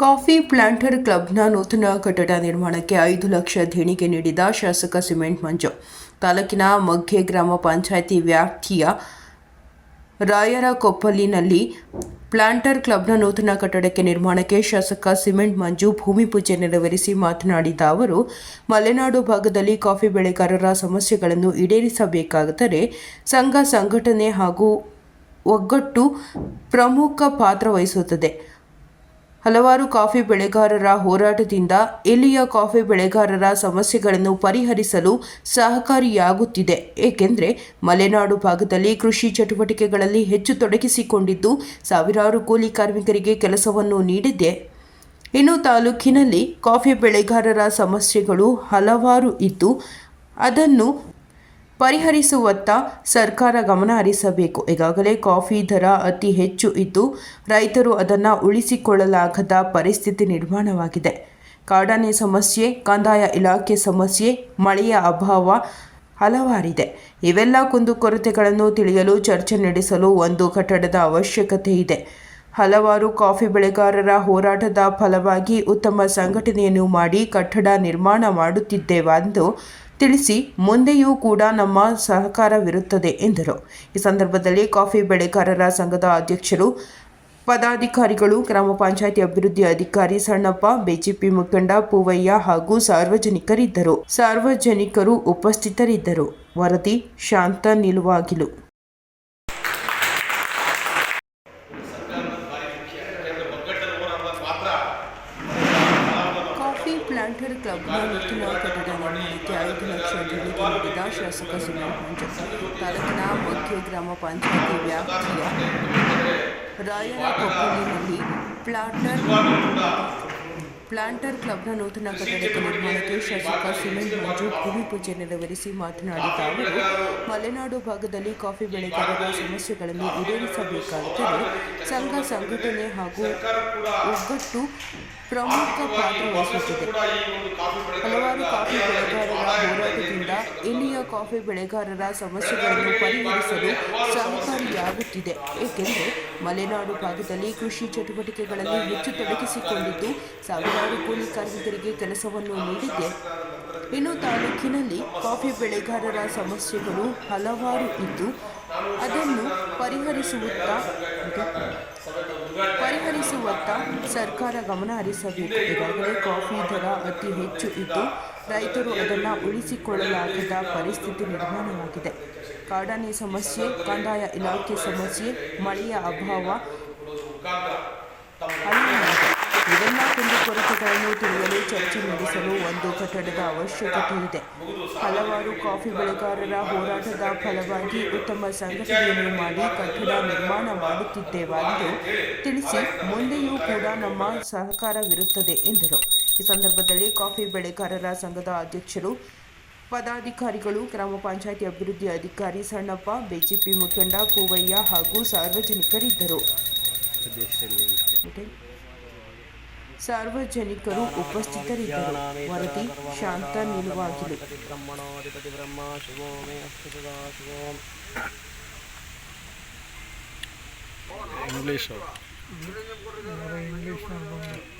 Coffee planter ಕ್ಲಬ್ನ ನೂತನ ಕಟ್ಟಡ ನಿರ್ಮಾಣಕ್ಕೆ ಐದು ಲಕ್ಷ ದೇಣಿಗೆ ನೀಡಿದ ಶಾಸಕ ಸಿಮೆಂಟ್ ಮಂಜು. ತಾಲೂಕಿನ ಮಗ್ಗೆ ಗ್ರಾಮ ಪಂಚಾಯಿತಿ ವ್ಯಾಪ್ತಿಯ ರಾಯರ ಕೊಪ್ಪಲಿನಲ್ಲಿ ಪ್ಲಾಂಟರ್ ಕ್ಲಬ್ನ ನೂತನ ಕಟ್ಟಡಕ್ಕೆ ನಿರ್ಮಾಣಕ್ಕೆ ಶಾಸಕ ಸಿಮೆಂಟ್ ಮಂಜು ಭೂಮಿ ಪೂಜೆ ನೆರವೇರಿಸಿ ಮಾತನಾಡಿದ ಅವರು, ಮಲೆನಾಡು ಭಾಗದಲ್ಲಿ ಕಾಫಿ ಬೆಳೆಗಾರರ ಸಮಸ್ಯೆಗಳನ್ನು ಈಡೇರಿಸಬೇಕಾದರೆ ಸಂಘ, ಸಂಘಟನೆ ಹಾಗೂ ಒಗ್ಗಟ್ಟು ಪ್ರಮುಖ ಪಾತ್ರ ವಹಿಸುತ್ತದೆ. ಹಲವಾರು ಕಾಫಿ ಬೆಳೆಗಾರರ ಹೋರಾಟದಿಂದ ಇಲ್ಲಿಯ ಕಾಫಿ ಬೆಳೆಗಾರರ ಸಮಸ್ಯೆಗಳನ್ನು ಪರಿಹರಿಸಲು ಸಹಕಾರಿಯಾಗುತ್ತಿದೆ. ಏಕೆಂದರೆ ಮಲೆನಾಡು ಭಾಗದಲ್ಲಿ ಕೃಷಿ ಚಟುವಟಿಕೆಗಳಲ್ಲಿ ಹೆಚ್ಚು ತೊಡಗಿಸಿಕೊಂಡಿದ್ದು ಸಾವಿರಾರು ಕೂಲಿ ಕಾರ್ಮಿಕರಿಗೆ ಕೆಲಸವನ್ನು ನೀಡಿದೆ. ಇನ್ನು ತಾಲೂಕಿನಲ್ಲಿ ಕಾಫಿ ಬೆಳೆಗಾರರ ಸಮಸ್ಯೆಗಳು ಹಲವಾರು ಇದ್ದು ಅದನ್ನು ಪರಿಹರಿಸುವತ್ತ ಸರ್ಕಾರ ಗಮನ ಹರಿಸಬೇಕು. ಈಗಾಗಲೇ ಕಾಫಿ ದರ ಅತಿ ಹೆಚ್ಚು ಇದ್ದು, ರೈತರು ಅದನ್ನು ಉಳಿಸಿಕೊಳ್ಳಲಾಗದ ಪರಿಸ್ಥಿತಿ ನಿರ್ಮಾಣವಾಗಿದೆ. ಕಾಡಾನೆ ಸಮಸ್ಯೆ, ಕಂದಾಯ ಇಲಾಖೆ ಸಮಸ್ಯೆ, ಮಳೆಯ ಅಭಾವ ಹಲವಾರಿದೆ. ಇವೆಲ್ಲ ಕುಂದುಕೊರತೆಗಳನ್ನು ತಿಳಿಯಲು ಚರ್ಚೆ ನಡೆಸಲು ಒಂದು ಕಟ್ಟಡದ ಅವಶ್ಯಕತೆ ಇದೆ. ಹಲವಾರು ಕಾಫಿ ಬೆಳೆಗಾರರ ಹೋರಾಟದ ಫಲವಾಗಿ ಉತ್ತಮ ಸಂಘಟನೆಯನ್ನು ಮಾಡಿ ಕಟ್ಟಡ ನಿರ್ಮಾಣ ಮಾಡುತ್ತಿದ್ದೇವೆಂದು ತಿಳಿಸಿ ಮುಂದೆಯೂ ಕೂಡ ನಮ್ಮ ಸಹಕಾರವಿರುತ್ತದೆ ಎಂದರು. ಈ ಸಂದರ್ಭದಲ್ಲಿ ಕಾಫಿ ಬೆಳೆಗಾರರ ಸಂಘದ ಅಧ್ಯಕ್ಷರು, ಪದಾಧಿಕಾರಿಗಳು, ಗ್ರಾಮ ಪಂಚಾಯಿತಿ ಅಭಿವೃದ್ಧಿ ಅಧಿಕಾರಿ ಸಣ್ಣಪ್ಪ, ಬಿಜೆಪಿ ಮುಖಂಡ ಪೂವಯ್ಯ ಹಾಗೂ ಸಾರ್ವಜನಿಕರಿದ್ದರು. ಸಾರ್ವಜನಿಕರು ಉಪಸ್ಥಿತರಿದ್ದರು. ವರದಿ ಶಾಂತ ನಿಲುವಾಗಿಲು ಕಾಫಿ ಪ್ಲಾಂಟರ್ ಕ್ಲಬ್ನ ನೂತನ ಕಟ್ಟಡ ನಿರ್ಮಾಣಕ್ಕೆ ಐದು ಲಕ್ಷ ದೇಣಿಗೆ ನೀಡಿದ ಶಾಸಕ ಸುನೀಲ್ ಮಂಜು ತಾಲೂಕಿನ ಮಗ್ಗೆ ಗ್ರಾಮ ಪಂಚಾಯಿತಿ ವ್ಯಾಪ್ತಿಯ ರಾಯರಕೊಪ್ಪಲಿನಲ್ಲಿ ಪ್ಲಾಂಟರ್ ಪ್ಲಾಂಟರ್ ಕ್ಲಬ್ನ ನೂತನ ಕಟ್ಟಡಕ್ಕೆ ನಿರ್ಮಾಣಕ್ಕೆ ಶಾಸಕ ಸುನೀಲ್ ಮಂಜು ಭೂಮಿ ಪೂಜೆ ನೆರವೇರಿಸಿ ಮಾತನಾಡಿದ ಅವರು, ಮಲೆನಾಡು ಭಾಗದಲ್ಲಿ ಕಾಫಿ ಬೆಳೆಗಾರರ ಸಮಸ್ಯೆಗಳನ್ನು ಈಡೇರಿಸಬೇಕಾದರೆ ಸಂಘ, ಸಂಘಟನೆ ಹಾಗೂ ಒಗ್ಗಟ್ಟು ಪ್ರಮುಖ ಪಾತ್ರ ವಹಿಸುತ್ತಿದೆ. ಹಲವಾರು ಕಾಫಿ ಬೆಳೆಗಾರರ ಹೋರಾಟದಿಂದ ಇಲ್ಲಿಯ ಕಾಫಿ ಬೆಳೆಗಾರರ ಸಮಸ್ಯೆಗಳನ್ನು ಪರಿಹರಿಸಲು ಸಹಕಾರಿಯಾಗುತ್ತಿದೆ. ಏಕೆಂದರೆ ಮಲೆನಾಡು ಭಾಗದಲ್ಲಿ ಕೃಷಿ ಚಟುವಟಿಕೆಗಳಲ್ಲಿ ಹೆಚ್ಚು ತೊಡಗಿಸಿಕೊಂಡಿದ್ದು ಸಾವಿರಾರು ಕೂಲಿ ಕಾರ್ಮಿಕರಿಗೆ ಕೆಲಸವನ್ನು ನೀಡಿದೆ ಇನ್ನು ತಾಲೂಕಿನಲ್ಲಿ ಕಾಫಿ ಬೆಳೆಗಾರರ ಸಮಸ್ಯೆಗಳು ಹಲವಾರು ಇದ್ದು, ಅದನ್ನು ಪರಿಹರಿಸುತ್ತಾ ಪರಿಹರಿಸುವತ್ತ ಸರ್ಕಾರ ಗಮನ ಹರಿಸಬೇಕು ಈಗಾಗಲೇ ಕಾಫಿ ದರ ಅತಿ ಹೆಚ್ಚು ಇದ್ದು, ರೈತರು ಅದನ್ನು ಉಳಿಸಿಕೊಳ್ಳಲಾಗದ ಪರಿಸ್ಥಿತಿ ನಿರ್ಮಾಣವಾಗಿದೆ ಕಾಡಾನೆ ಸಮಸ್ಯೆ, ಕಂದಾಯ ಇಲಾಖೆ ಸಮಸ್ಯೆ, ಮಳೆಯ ಅಭಾವ. ಇವೆಲ್ಲ ಕುಂದುಕೊರತೆಗಳನ್ನು ತಿಳಿಯಲು ಚರ್ಚೆ ನಡೆಸಲು ಒಂದು ಕಟ್ಟಡದ ಅವಶ್ಯಕತೆ ಇದೆ. ಹಲವಾರು ಕಾಫಿ ಬೆಳೆಗಾರರ ಹೋರಾಟದ ಫಲವಾಗಿ ಉತ್ತಮ ಸಂಘಟನೆಯನ್ನು ಮಾಡಿ ಕಟ್ಟಡ ನಿರ್ಮಾಣ ಮಾಡುತ್ತಿದ್ದೇವೆಂದು ತಿಳಿಸಿ ಮುಂದೆಯೂ ಕೂಡ ನಮ್ಮ ಸಹಕಾರವಿರುತ್ತದೆ ಎಂದರು. ಈ ಸಂದರ್ಭದಲ್ಲಿ ಕಾಫಿ ಬೆಳೆಗಾರರ ಸಂಘದ ಅಧ್ಯಕ್ಷರು, ಪದಾಧಿಕಾರಿಗಳು, ಗ್ರಾಮ ಪಂಚಾಯಿತಿ ಅಭಿವೃದ್ಧಿ ಅಧಿಕಾರಿ ಸಣ್ಣಪ್ಪ, ಬಿಜೆಪಿ ಮುಖಂಡ ಪೂವಯ್ಯ ಹಾಗೂ ಸಾರ್ವಜನಿಕರಿದ್ದರು. ಸಾರ್ವಜನಿಕರು ಉಪಸ್ಥಿತರಿದ್ದರು. ವರದಿ ಶಾಂತ ನಿಲುವಾಗಿಲು ಇಂಗ್ಲಿಷ್